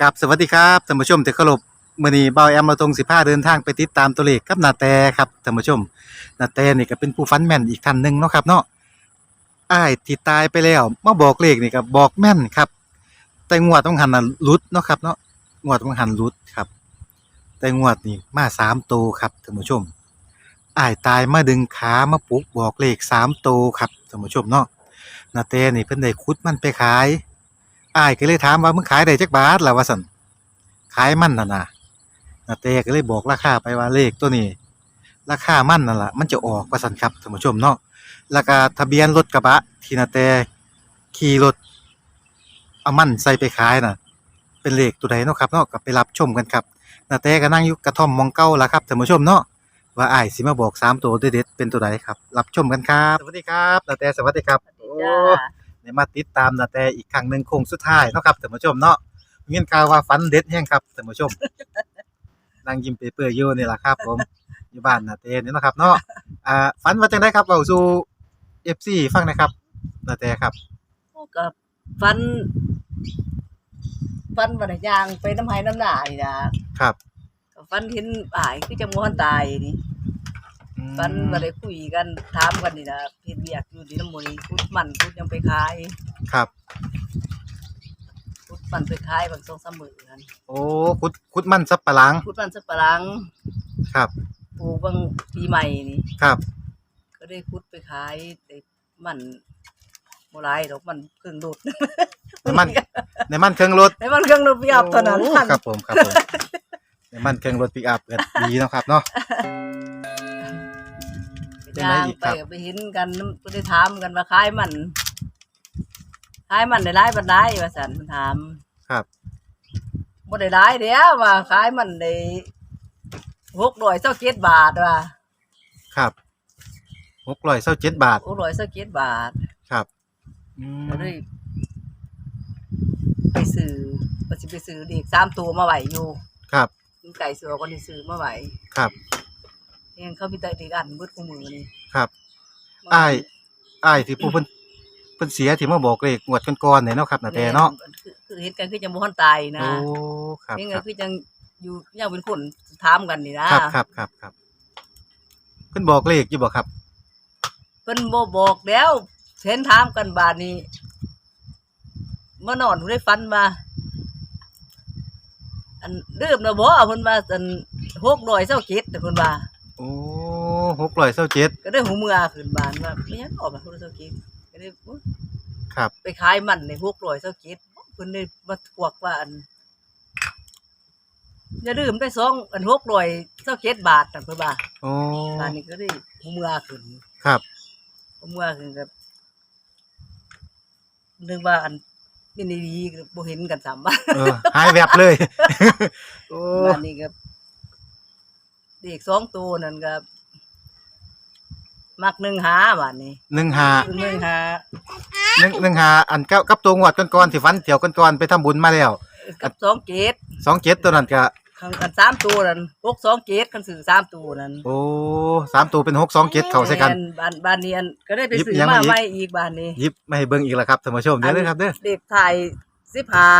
กับสวัสดีครับท่านผู้ชมที่เคารพมื้อนี้เบาแอมมาตรง15เดินทางไปติดตามตัวเลขกับนาแตครับท่านผู้ชมนาแตนี่ก็เป็นผู้ฟันแม่นอีกท่านหนึ่งเนาะครับเนาะอ้ายที่ตายไปแล้วมาบอกเลขนี่ก็บอกแม่นครับ แต่งวดต้องหันน่ะหลุดเนาะครับเนาะงวดต้องหันหลุดครับ แต่งวดนี่มาสามโตวครับท่านผู้ชมอ้ายตายมาดึงขามาปลุกบอกเลขสามโตวครับท่านผู้ชมเนาะนาแตนี่เพิ่นได้คุดมันไปขาย อ้ายก็เลยถามว่ามึงขายได้จักบาทล่ะว่าซั่นขายมันน่ะนะนาเต้ก็เลยบอกราคาไปว่าเลขตัวนี้ ราคามันนั่นละมันจะออกว่าซั่นครับท่านผู้ชมเนาะแล้วก็ทะเบียนรถกระบะที่นาเต้ขี่รถเอามันใส่ไปขายน่ะ เป็นเลขตัวใดเนาะครับเนาะก็ไปรับชมกันครับนาเต้ก็นั่งอยู่กระท่อมมองเก่าล่ะครับท่านผู้ชมเนาะว่าอ้ายสิมาบอกสามตัวเด็ดๆเป็นตัวใดครับ รับชมกันครับ สวัสดีครับนาเต้สวัสดีครับจ้ ได้มาติดตามนาแต่อีกครั้งหนึ่งโค้งสุดท้ายเนาะครับท่านผู้ชมเนาะเงินข่าวว่าฝันเด็ดแห้งครับท่านผู้ชมนั่งยิ้มเปื่อยๆอยู่นี่แหละครับ ผมอยู่บ้านนาเต้นี่เนาะครับเนาะอ่าฝันว่าจังไดครับเว้าสู่ FC ฟังหนะครับนาแต่ครับก็ฟันฟันวันยางไปน้ำไหน้ำหนานี่นะครับ ก็ฟันเห็นป่ายคือจะมวนตายนี่ อืมฟันมาได้คุยกันถามกันนี่นะเฮ็ดเวียกอยู่ที่น้ำมันนี่พุดมันพุดยังไปขายครับ พุดมันไปขายบางสองสามมื้อกันโอ้คุดคุดมันสับปะหลังพุดมันสับปะหลังครับปลูกบางปีใหม่นี่ ครับ ก็ได้พุดไปขายแต่มันบ่หลายดอกมันเครื่องดูดในมันในมันเครื่องรถแต่มันเครื่องดูดเปียบเท่านั้นโอ้ครับผมครับผมในมันเครื่องรถปิกอัพก็ดีเนาะครับเนาะ เป็นไรย่างอีกไปครับ ก็ไปเห็นกันก็ได้ถามกันว่าขายมันขายมันได้ร้ายบันไดว่าสันมันถามครับ บ่ได้ร้ายเดียวว่าขายมันได้หกร้อยเศร้าเจ็ดบาทว่าครับ627บาทหกร้อยเศร้าเจ็ดบาทครับอืมก็เลยไปซื้อก็สิไปซื้อเด็กสามตัวมาไหวอยู่ครับไก่เสือก็ได้ซื้อมาไหวครับยังเขามีแต่เด็กอันมืดกูมือนี่ ครับอ้ายอ้ายที่ผู้เพิ่นเพิ่นเสียที่มาบอกเลขงวดก่อนๆเนี่ยเนาะครับนาแต่เนาะแม่คือคือเห็นกันคือจังบ่ทันตายนะโอ้ครับเห็นคกัรันบคือจังอยู่ยังเป็นคนถามกันนี่นะครับครับครับครับเพิ่นบอกเลขอยู่บ่ครับ เพิ่นบ่บอกแล้วเห็นถามกันบาดนี้เมื่อนอนได้ฟันมาอันเริ่มแล้วบ่เพิ่นว่าอัน600เซาเจ็ดเพิ่นว่า โอ้627ก็ได้หูเมื่อขึ้นบานว่าไม่ยังออกมา600เซาเจ็ดก็ได้อุ๊ยครับ ไปขายมันใน600เซาเจ็ดเพิ่นได้มาทวกว่าอันอย่าลืมได้สองอัน600เซาเจ็ดบาทนั่นเพิ่นว่าโอ้บานนี้ก็ได้หูเมื่อขึ้น ครับหูเมื่อขึ้นก็นึกว่าอันนี่ดีๆก็บ่เห็นกันซ้ํบ้านเออหายแวบเลย โอ้ บ้านนี้ก็ เด็กสองตัวนั่นก็มักหนึ่งหาบ้านนี้15หนึ่งหา1 15อันกับกับตัวงวดก่อนๆที่ฝันเที่ยวก่อนๆไปทำบุญมาแล้วกับสองเกต27ตัวนั้นก็ข้างกันสามตัวนั่นหกสองเกตกันสื่อสามตัวนั่นโอ้สามตัวเป็น627เข้าใส่กันแม่บ้านบ้านนี้อันก็ได้ไปหยิบซื้อยังมามาอีกใหม่อีกบ้านนี้หยิบมาให้เบิ่งอีกแล้วครับท่านผู้ชมเดี๋ยวเลยครับเด้อเด็กไทยสิบหา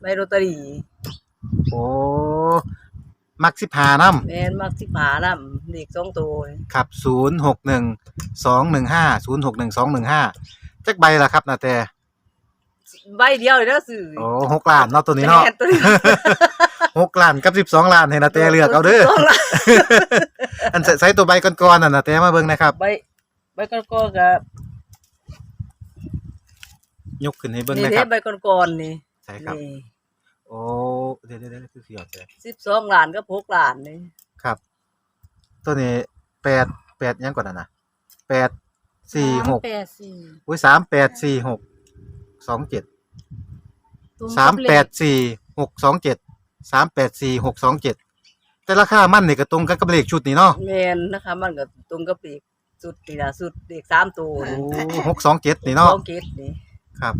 ใบโรตอรี่โอ้ มัก15นำแม่นมักสิบหานํเด็กสองตัวครับศูนย์หกหนึ่งสองหนึ่งห้าศูนย์หกหนึ่งสองหนึ่งห้าจักใบละครับนาแต่ใบเดียวเลยเด้อซื้อโอ้หกล้านเนาะตัวนี้เนาะแม่ตัวนี้หกล้านกับสิบสองล้านให้นาแต่เลือกเอาเด้อสงล้านอันใส่ตัวใบก่อนๆน่ะนาแต่มาเบิ่งนะครับ ใบใบก้อนๆกับยกขึ้นให้เบิ่งนี่นะคเด้รับใบก้อนๆนี่ใช่ครับ นี่ โอ้เดี๋ยวเดี๋ยวเดี๋ยวคือเสียบแต่สิบสองล้านก็หกล้านนี่ครับ ตัวนี้แปดแปดยังก่อนนะนะแปดสี่หกแปดสี่อุ้ยสามแปดสี่หกสองเจ็ดตรงสามกับเลแปขดสี่หกสองเจ็ดสามแปดสี่หกสองเจ็ดแต่ราคามันนี่ก็ตรงกันกับเลขชุดนี้เนาะแมนนะคะมันก็ตรงกับปีกสุดนี่ล่ะสุดเด็กสามตัวโอ้นี่หกสองเจ็ดนี่เนาะสองเกตนี่ครับ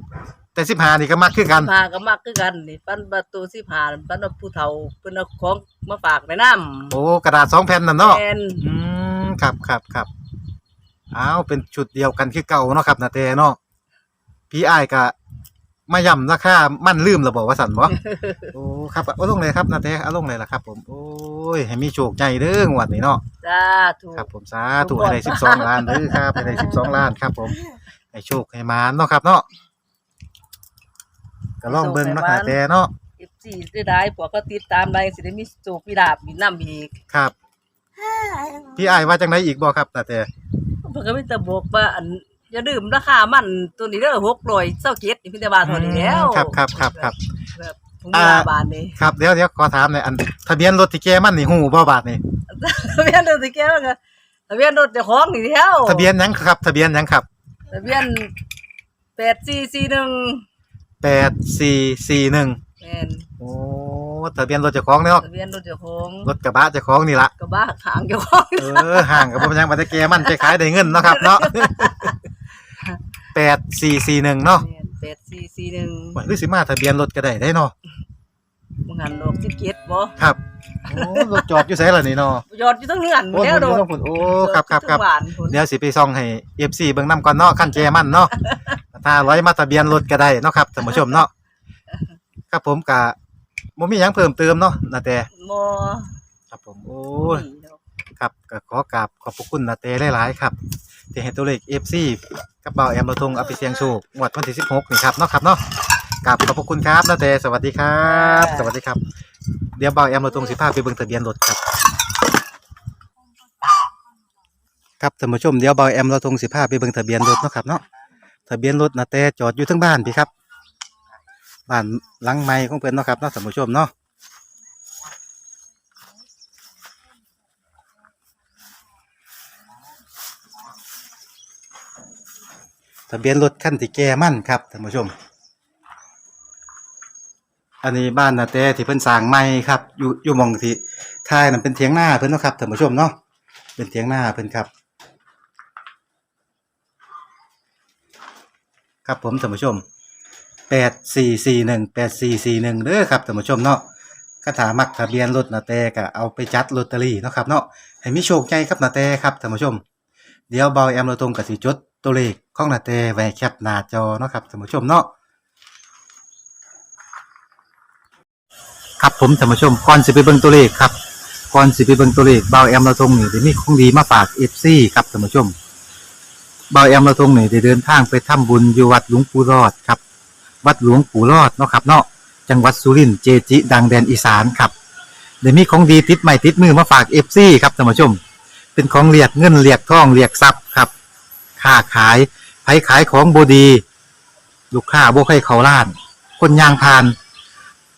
แต่สิบหานี่ก็มักขึ้นกัน พาก็มักคือกันนี่ปั้นประตูสิพาปั้นเอาผู้เฒ่าเพิ่นเอาของมาฝากไว้นำโอ้กระดาษสองแผ่นนั่นเนาะ แมนอืมครับครับครับอ้าวเป็นชุดเดียวกันคือเก่าเนาะครับนาแต่เนาะพี่อ้ายก็มาย่ำราคามันลืมแล้วบอกว่าสั่นบ่ โอ้ครับเอาลงเลยครับนาแต่เอาลงเลยล่ะครับ ผมโอ้ยให้มีโชคใหญ่เด้องวดนี้เนาะจ้าถูก ครับ ผมสาธุให้ได้12ล้านเด้อครับให้ได้12ล้านครับ ผมให้โชคให้มานเนาะครับเนาะ ก็ลองเบิ่งเนาะนาแต่เนาะเอฟซีได้ได้พวกก็ติดตามได้สิได้มีโจกมีดาบมีน้ำอีกครับพี่อ้ายว่าจังไดอีกบ่ครับนาแต่เพิ่นก็มีแต่บอกว่าอันอย่าดื่มราคามันตัวนี้เด้อ600เจ้าเจ็ดนี่เพิ่นจะว่าเท่านี้แล้วครับครับครับครับ แบบถุงยาบานนี่ครับเดี๋ยวเดี๋ยวขอถามหน่อยอันทะเบียนรถที่แกมันนี่ฮู้บ่บาทนี่ทะเบียนรถสิแก้วก็ทะเบียนรถเจ้าของนี่แล้วทะเบียนหยังครับ ทะเบียนหยังครับ ทะเบียน8441 แปดสี่สี่หนึ่งแม่นโอ้ทะเบียนรถเจ้าของเนาะทะเบียนรถเจ้าของรถกระบะเจ้าของนี่ละกระบะขางเจ้าของเออห่างกับผมยังบัตรแกมันไปขายได้เงินเนาะครับเนาะแปดสี่สี่หนึ่งเนาะแม่น8441หรือสิมาทะเบียนรถก็ได้ได้เนาะมึงหันโลก17บ่ครับ โอ้รถจอดอยู่ไสล่ะนี่เนาะยอดอยู่ทั้งเฮือนโอ้แล้วโดโดดนโอ้ครับครับครับทั้งานพุ่นเดี๋ยวสิไปซ่องให้ FC เบิ่งนํก่อนเนาะคันแจมันเนาะ ถ้าร้อยมาทะเบียนรถก็ได้เนาะครับท่านผู้ชมเนาะ ครับผมกะบ่มีหยังเพิ่มเติมเนาะนาแต่บ่ครับผมโอ้ยครับก็ขอกราบขอบพระคุณนาเต้หลายๆครับ ที่ให้ตัวเลข FC กับเบาแอมเราทงเอาไปเสียงโชคงวดวันที่16นี่ครับเนาะครับเนาะ กราบขอบพระคุณครับนาเต้สวัสดีครับ สวัสดีครับ เดี๋ยวเบาแอมเราทงสิพาไปเบิ่งทะเบียนรถครับ ครับท่านผู้ชมเดี๋ยวเบาแอมเราทงสิพาไปเบิ่งทะเบียนรถเนาะครับเนาะทะเบียนรถนาเต้จอดอยู่ทั้งบ้านพี่ครับบ้านหลังไม้ของเพิ่นเนาะครับเนาะท่านผู้ชมเนาะทะเบียนรถคันที่แก่มั่นครับท่านผู้ชม อันนี้บ้านนาแต่ที่เพิ่นสร้างใหม่ครับอยู่อยู่หมองที่ท้ายนั่นเป็นเถียงหน้าเพิ่นเนาะครับท่านผู้ชมเนาะเป็นเถียงหน้าเพิ่นครับ ครับผมท่านผู้ชมแปดสี่สี่หนึ่งแปดสี่สี่หนึ่งเด้อครับท่านผู้ชมเนาะคาถามักทะเบียนรถนาแต่ก็เอาไปจัดลอตเตอรี่เนาะครับเนาะให้มีโชคใหญ่ครับนาแต่ครับท่านผู้ชม เดี๋ยวเบาแอมเราตรงกับสีจดตัวเลขของนาเตไว้แคปหน้าจอเนาะครับท่านผู้ชมเนาะ ครับผมท่านผู้ชมก่อนสิไปเบิ่งตัวเลขครับก่อนสิไปเบิ่งตัวเลขเบาแอมเราตรงนี่ได้มีของดีมาฝาก FC ครับท่านผู้ชมเบาแอมเราตรงนี่ได้เดินทางไปทำบุญอยู่วัดหลวงปู่รอดครับ วัดหลวงปู่รอดเนาะครับเนาะจังหวัดสุรินทร์เจจิ ดังแดนอีสานครับเดี๋ยวมีของดีติดใหม่ติดมือมาฝาก FC ครับท่านผู้ชม เป็นของเรียกเงินเรียกทองเรียกทรัพย์ครับค้าขายไผขายของบดี ลูกค้าบ่ให้เขาล้าน คนยางพาน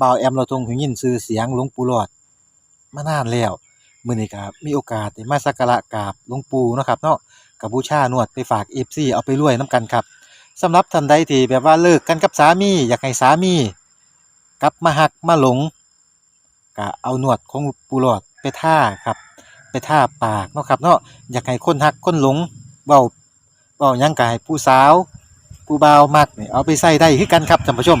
บ่าวแอมเราทรงหูยินชื่อเสียงหลวงปู่หลอดมานานแล้วมื้อนี้ก็มีโอกาสได้มาสักการะกราบหลวงปู่เนาะครับเนาะกับบูชานวดไปฝาก FC เอาไปรวยนํกันครับสำหรับท่านใดที่แบบว่าเลิกกันกับสามี อยากให้สามีกลับมาหักมาหลงก็เอาหนวดของปูหลอดไปท่าครับ ไปท่าปากเนาะครับเนาะอยากให้คนหักคนหลงเว้าเว้ายังก็ให้ผู้สาว ผู้บ่าวมักนี่เอาไปใส่ได้คือกันครับท่านผู้ชม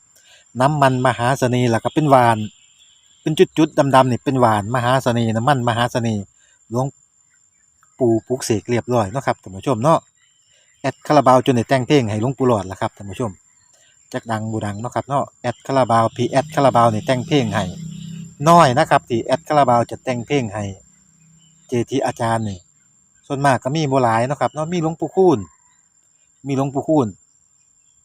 น้ำมันมหาเสน่ห์แล้วก็เป็นหวาน เป็นจุดๆดำๆนี่เป็นหวานมหาเสน่ห์น้ำมันมหาเสน่ห์หลวงปู่ปลุกเสกเรียบร้อยเนาะครับท่านผู้ชมเนาะแอดคาราบาวจนได้แต่งเพลงให้หลวงปู่หลอดล้วครับท่านผู้ชมจักดังบูดังเนาะครับเนาะแอดคาราบาวพีแอดคาราบาวนี่แต่งเพลงให้น้อยนะครับที่แอดคาราบาวจะแต่งเพลงให้เจทีอาจารย์นี่ส่วนมากก็มีโบ่หลายเนาะครับเนาะมีหลวงปู่คูณมีหลวงปู่คูณ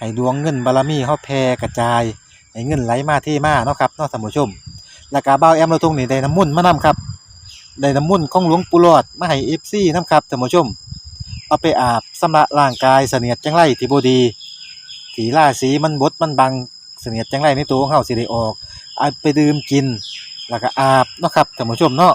ให้ดวงเงินบารมีเขาแผ่กระจายให้เงินไหลมาเทมาเนาะครับเนาะท่านผู้ชม แล้วก็เบาแอมเราทงนี่ได้น้ำมุ่นมานํครับได้น้ำมุ่นของหลวงปู่หลอดมาให้เอฟซีนํครับท่านผู้ชม เอาไปอาบสำระร่างกายเสนียดจังไรที่บ่ดีสีล่าสีมันบดมันบังเสนียดจังไรในตัวของเฮาสิได้ออกเอาไปดื่มกิน แล้วก็อาบเนาะครับท่านผู้ชมเนาะ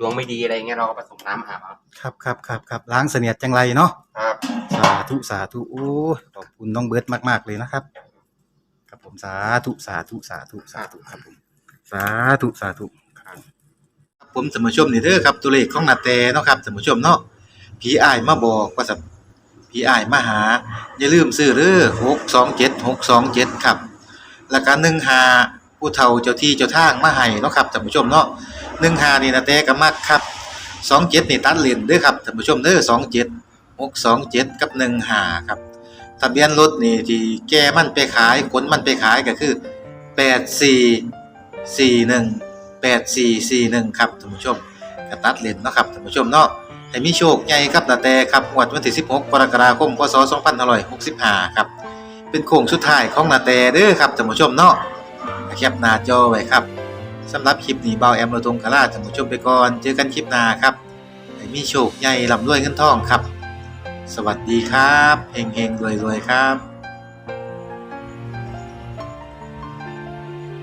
ดวงไม่ดีอะไรเงี้ยเราก็ผสมน้ำอาบเอาครับครับครับครับล้างเสนียดจังไรเนาะครับ สาธุสาธุโอ้ยขอบคุณน้องเบิร์ตมากๆเลยนะครับ ครับผมสาธุสาธุสาธุสาธุครับผมสาธุสาธุครับครับผมสมชมนี่เด้อครับตัวเลขของนาแตเนาะครับสมชมเนาะผีอายมาบอกว่าสัผีอายมาหา อย่าลืมซื้อเด้อหกสองเจ็ดหกสองเจ็ดครับ แล้วก็หนึ่งหาผู้เฒ่าเจ้าที่เจ้าทางมาให้เนาะครับท่านผู้ชมเนาะ หนึ่งหานี่นาแตก็มักครับสองเจ็ดนี่ตัดเลนด้อครับท่านผู้ชมเด้อสองเจ็ดหกสองเจ็ดกับหนึ่งหาครับทะเบียนรถนี่ที่แกมันไปขายขนมันไปขายก็คือแปดสี่สี่หนึ่ง8441ครับท่านผู้ชมก็ตัดเลนเนาะครับท่านผู้ชมเนาะให้มีโชคใหญ่ครับนาแต่ครับงวดวันที่ 16 กรกฎาคม พศ 2565 ครับ เป็นโค้งสุดท้ายของนาแต่เด้อครับท่านผู้ชมเนาะแคปหน้าจอไว้ครับ สำหรับคลิปนี้เบาแอมเราทงกะลาท่านผู้ชมไปก่อน เจอกันคลิปหน้าครับให้มีโชคใหญ่ลำรวยเงินทองครับ สวัสดีครับเฮงเฮงรวยรวยครับ